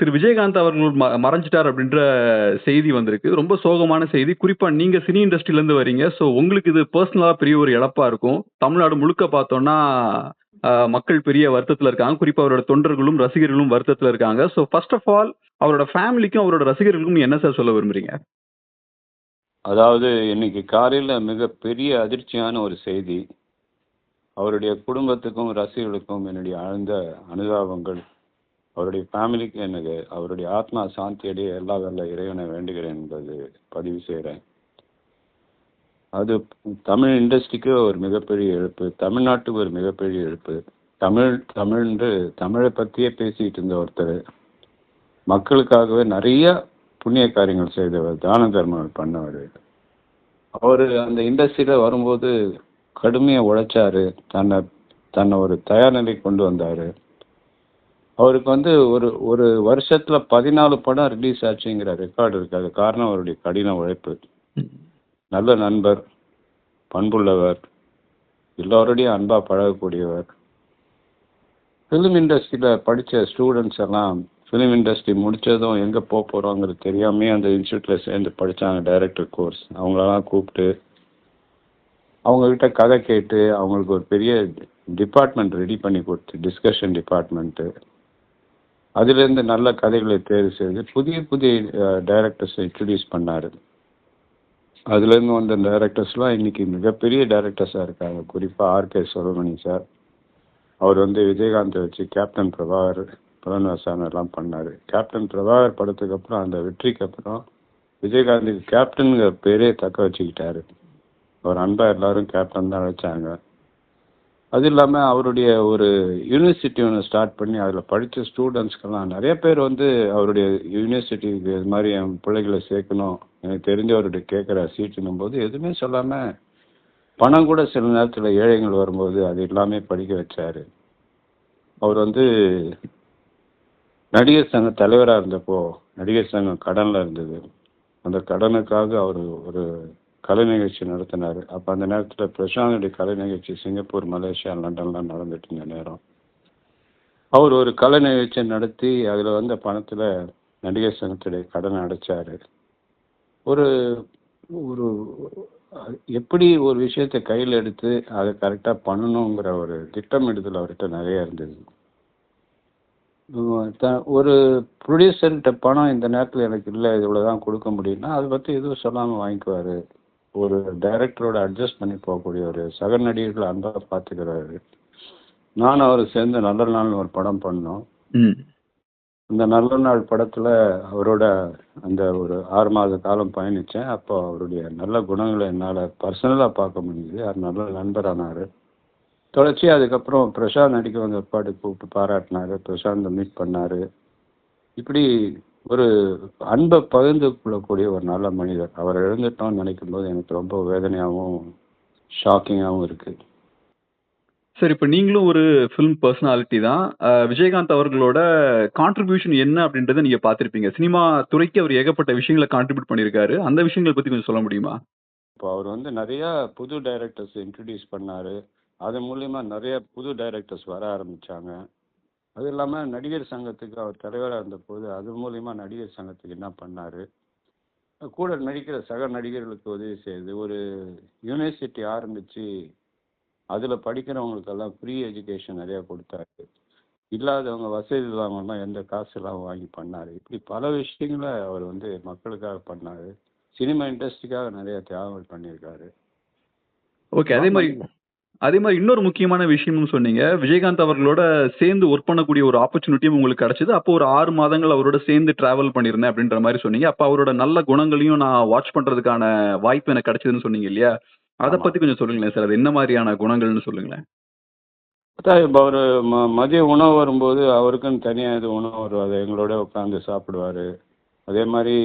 திரு விஜயகாந்த் அவர்கள் ம மறைஞ்சிட்டார் அப்படின்ற செய்தி வந்திருக்கு. ரொம்ப சோகமான செய்தி. குறிப்பா நீங்க சினி இண்டஸ்ட்ரியிலேருந்து வரீங்க. ஸோ உங்களுக்கு இது பர்சனலா பெரிய ஒரு இழப்பா இருக்கும். தமிழ்நாடு முழுக்க பார்த்தோம்னா, மக்கள் பெரிய வருத்தத்தில் இருக்காங்க. குறிப்பா அவரோட தொண்டர்களும், ரசிகர்களும் வருத்தத்தில் இருக்காங்க. ஸோ ஃபர்ஸ்ட் ஆஃப் ஆல் அவரோட ஃபேமிலிக்கும், அவரோட ரசிகர்களுக்கும் என்ன சார் சொல்ல விரும்புறீங்க? அதாவது இன்னைக்கு காலையில மிகப்பெரிய அதிர்ச்சியான ஒரு செய்தி. அவருடைய குடும்பத்துக்கும், ரசிகர்களுக்கும் என்னுடைய ஆழ்ந்த அனுதாபங்கள். அவருடைய ஃபேமிலிக்கு எனக்கு அவருடைய ஆத்மா சாந்தி அடைய எல்லா வல்ல இறைவனை வேண்டுகிறேன் என்பது பதிவு செய்கிறேன் அது தமிழ் இண்டஸ்ட்ரிக்கு ஒரு மிகப்பெரிய இழப்பு. தமிழ்நாட்டுக்கு ஒரு மிகப்பெரிய இழப்பு. தமிழ் தமிழ்ன்று தமிழை பற்றியே பேசிட்டு இருந்த ஒருத்தர் மக்களுக்காகவே நிறைய புண்ணிய காரியங்கள் செய்தவர். தான தர்மங்கள் பண்ணவர் அவர் அந்த இண்டஸ்ட்ரியில் வரும்போது கடுமையாக உழைச்சாரு. தன்னை தன்னை ஒரு தயார் நிலை கொண்டு வந்தார் அவருக்கு வந்து ஒரு ஒரு வருஷத்துல 14 படம் ரிலீஸ் ஆச்சுங்கிற ரெக்கார்டு இருக்கு. அது காரணம் அவருடைய கடின உழைப்பு. நல்ல நண்பர், பண்புள்ளவர், எல்லோருடையும் அன்பா பழகக்கூடியவர். ஃபிலிம் இண்டஸ்ட்ரியில படிச்ச ஸ்டூடெண்ட்ஸ் எல்லாம் ஃபிலிம் இண்டஸ்ட்ரி முடிச்சதும் எங்க போகிறோங்கிறது தெரியாமே அந்த இன்ஸ்டியூட்டில் சேர்ந்து படிச்சாங்க டைரக்டர் கோர்ஸ். அவங்களெல்லாம் கூப்பிட்டு அவங்கக்கிட்ட கதை கேட்டு, அவங்களுக்கு ஒரு பெரிய டிபார்ட்மெண்ட் ரெடி பண்ணி கொடுத்து டிஸ்கஷன் டிபார்ட்மெண்ட்டு. அதிலிருந்து நல்ல கதைகளை தேர்வு செய்து புதிய புதிய டைரக்டர்ஸை இன்ட்ரடியூஸ் பண்ணார் பண்ணாரு. வந்த டைரக்டர்ஸ்லாம் இன்றைக்கி மிகப்பெரிய டைரக்டர்ஸாக இருக்காங்க. குறிப்பாக ஆர்.கே. சுரமணி சார். அவர் வந்து விஜயகாந்தை வச்சு கேப்டன் பிரபாகர், புலன்வாசான் எல்லாம் பண்ணார் கேப்டன் பிரபாகர் படத்துக்கு அப்புறம் அந்த வெற்றிக்கு அப்புறம் விஜயகாந்துக்கு கேப்டன்ங்கிற பேரே தக்க வச்சுக்கிட்டாரு. அவர் அன்பா எல்லாரும் கேப்டன் தான் அழைச்சாங்க. அது இல்லாமல் அவருடைய ஒரு யூனிவர்சிட்டி ஒன்று ஸ்டார்ட் பண்ணி அதில் படித்த ஸ்டூடெண்ட்ஸ்க்கெல்லாம் நிறைய பேர் வந்து அவருடைய யூனிவர்சிட்டிக்கு இது மாதிரி என் பிள்ளைகளை சேர்க்கணும். எனக்கு தெரிஞ்சவருடைய கேட்குற சீட்டுன்னும் போது எதுவுமே சொல்லாமல் பணம் கூட சில நேரத்தில் ஏழைகள் வரும்போது அது எல்லாமே படிக்க வச்சார் அவர் வந்து நடிகர் சங்க தலைவராக இருந்தப்போ, நடிகர் சங்கம் கடனில் இருந்தது. அந்த கடனுக்காக அவர் ஒரு கலை நிகழ்ச்சி நடத்தினார் அப்போ அந்த நேரத்தில் பிரசாந்தோடைய கலை நிகழ்ச்சி சிங்கப்பூர், மலேசியா, லண்டன்லாம் நடந்துட்டு இருந்த நேரம். அவர் ஒரு கலை நிகழ்ச்சி நடத்தி அதில் வந்த பணத்தில் நடிகர் சங்கத்துடைய கடனை அடைச்சார் ஒரு ஒரு எப்படி ஒரு விஷயத்த கையில் எடுத்து அதை கரெக்டாக பண்ணணுங்கிற ஒரு திட்டமிடுதல் அவர்கிட்ட நிறைய இருந்தது. ஒரு ப்ரொடியூசர்கிட்ட பணம் இந்த நேரத்தில் எனக்கு இல்லை இவ்வளோ தான் கொடுக்க முடியும்னா, அதை பற்றி எதுவும் சொல்லாமல் வாங்கிக்குவார் ஒரு டைரக்டரோட அட்ஜஸ்ட் பண்ணி போகக்கூடியவரு. சக நடிகர்கள அன்பா பார்த்துக்கிறாரு. நானும் அவரும் சேர்ந்து நல்ல நாள்னு ஒரு படம் பண்ணோம். அந்த நல்ல நாள் படத்துல அவரோட அந்த ஒரு 6 மாத காலம் பயணிச்சேன். அப்போ அவருடைய நல்ல குணங்கள என்னால பர்சனலா பார்க்க முடிஞ்சது. அவர் நல்ல நண்பரானாரு. தொடர்ச்சியா அதுக்கப்புறம் பிரசாந்த் நடிக்க வந்த பிற்பாடு கூப்பிட்டு பாராட்டினாரு. பிரசாந்த மீட் பண்ணாரு. இப்படி ஒரு அன்ப பகிர்ந்து கொள்ளக்கூடிய ஒரு நல்ல மனிதர். அவர இழந்துட்டோம்னு நினைக்கும்போது எனக்கு ரொம்ப வேதனையாவும், ஷாக்கிங்காவும் இருக்கு. சார் இப்ப நீங்களும் ஒரு ஃபிலிம் பெர்சனாலிட்டி தான். விஜயகாந்த் அவர்களோட கான்ட்ரிபியூஷன் என்ன அப்படின்றத நீங்க பார்த்திருப்பீங்க. சினிமா துறைக்கு அவர் ஏகப்பட்ட விஷயங்கள கான்ட்ரிபியூட் பண்ணியிருக்காரு. அந்த விஷயங்கள பத்தி கொஞ்சம் சொல்ல முடியுமா? இப்போ அவர் வந்து நெறைய புது டைரக்டர்ஸ் இன்ட்ரோடியூஸ் பண்ணாரு. அது மூலியமா நெறைய புது டைரக்டர்ஸ் வர ஆரம்பிச்சாங்க. அது இல்லாம நடிகர் சங்கத்துக்கு அவர் தலைவரா இருந்தபோது, அது மூலியமா நடிகர் சங்கத்துக்கு என்ன பண்ணாரு? கூட நடிக்கிற சக நடிகர்களுக்கு உதவி செய்து, ஒரு யூனிவர்சிட்டி ஆரம்பிச்சு, அதுல படிக்கிறவங்களுக்கெல்லாம் ஃப்ரீ எஜுகேஷன் நெறைய குடுத்தாரு. இல்லாதவங்க, வசதி இல்லாமலாம் எந்த காசு இல்லாம வாங்கி பண்ணாரு. இப்படி பல விஷயங்கள அவர் வந்து மக்களுக்காக பண்ணாரு. சினிமா இண்டஸ்ட்ரிக்காக நெறைய தியாகங்கள் பண்ணியிருக்காரு. ஓகே. அதே மாரி அதே மாரி இன்னொரு முக்கியமான விஷயம்னு சொன்னீங்க. விஜயகாந்த் அவர்களோட சேர்ந்து ஒர்க் பண்ணக்கூடிய ஒரு ஆப்பர்ச்சுனிட்டியும் உங்களுக்கு கிடைச்சது. அப்போ ஒரு 6 மாதங்கள் அவரோட சேர்ந்து டிராவல் பண்ணியிருந்தேன் அப்படின்ற மாரி சொன்னீங்க. அப்ப அவரோட நல்ல குணங்களையும் நான் வாட்ச் பண்றதுக்கான வாய்ப்பு எனக்கு கிடைச்சதுன்னு சொன்னீங்க இல்லையா? அத. பத்தி கொஞ்சம் சொல்லுங்களேன் சார். அது என்ன மாரியான குணங்கள்னு சொல்லுங்களேன். அதான் இப்ப அவரு ம மதிய உணவு வரும்போது அவருக்குன்னு தனியா இது உணவு வரும். அத எங்களோட உட்கார்ந்து சாப்பிடுவாரு. அதே மாரி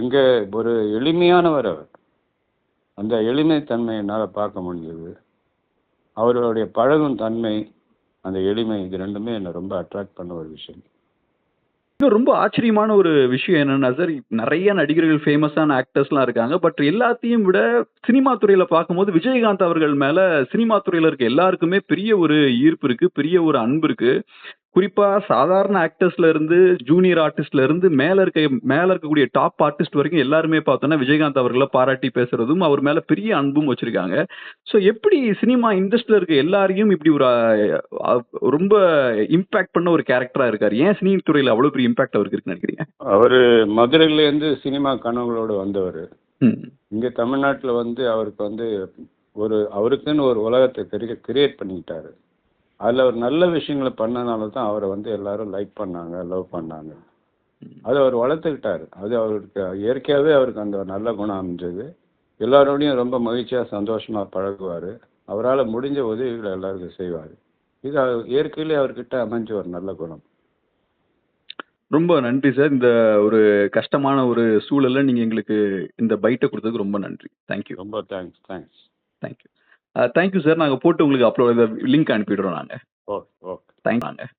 எங்க ஒரு எளிமையானவர் அவர். அந்த எளிமை தன்மை என்னால பார்க்க முடிஞ்சது. அவர்களுடைய பழகும் தன்மை, அந்த எளிமை இது ரெண்டுமே என்னை ரொம்ப அட்ராக்ட் பண்ண ஒரு விஷயம். இன்னும் ரொம்ப ஆச்சரியமான ஒரு விஷயம் என்னன்னா சார், நிறைய நடிகர்கள் ஃபேமஸான ஆக்டர்ஸ்லாம் இருக்காங்க. பட் எல்லாத்தையும் விட சினிமா துறையில பார்க்கும்போது விஜயகாந்த் அவர்கள் மேல சினிமா துறையில இருக்க எல்லாருக்குமே பெரிய ஒரு ஈர்ப்பு இருக்கு. பெரிய ஒரு அன்பு இருக்கு. குறிப்பா சாதாரண ஆக்டர்ஸ்ல இருந்து ஜூனியர் ஆர்டிஸ்ட்ல இருந்து மேல இருக்க மேல இருக்கக்கூடிய டாப் ஆர்டிஸ்ட் வரைக்கும் எல்லாருமே பார்த்தோம்னா விஜயகாந்த் அவர்களை பாராட்டி பேசுறதும் அவர் மேல பெரிய அன்பும் வச்சிருக்காங்க. ஸோ எப்படி சினிமா இண்டஸ்ட்ரியில இருக்க எல்லாரையும் இப்படி ஒரு ரொம்ப இம்பாக்ட் பண்ண ஒரு கேரக்டரா இருக்காரு? ஏன் சினி துறையில அவ்வளவு பெரிய இம்பாக்ட் அவருக்கு இருக்குன்னு நினைக்கிறீங்க? அவர் மதுரையிலேருந்து சினிமா கனவுகளோடு வந்தவர். இங்கே தமிழ்நாட்டில் வந்து அவருக்கு வந்து ஒரு அவருக்குன்னு ஒரு உலகத்தை கிரியே கிரியேட் பண்ணிக்கிட்டாரு. அதில் அவர் நல்ல விஷயங்களை பண்ணனால தான் அவரை வந்து எல்லாரும் லைக் பண்ணாங்க லவ் பண்ணாங்க. அதை அவர் வளர்த்துக்கிட்டாரு. அது அவருக்கு இயற்கையாகவே அவருக்கு அந்த நல்ல குணம் அமைஞ்சது. எல்லாரோடையும் ரொம்ப மகிழ்ச்சியாக சந்தோஷமாக பழகுவார். அவரால் முடிஞ்ச உதவிகளை எல்லாருக்கும் செய்வார். இது அவர் இயற்கையிலே அவர்கிட்ட அமைஞ்ச ஒரு நல்ல குணம். ரொம்ப நன்றி சார். இந்த ஒரு கஷ்டமான ஒரு சூழல்ல நீங்க எங்களுக்கு இந்த பைட்டை கொடுத்ததுக்கு ரொம்ப நன்றி. தேங்க்யூ ரொம்ப thanks thanks thank you thank you sir நாங்கள் போட்டு உங்களுக்கு அப்லோட் லிங்க் அனுப்பிடுறோம் நாங்கள் ஓகே ஓகே தேங்க் நாங்கள்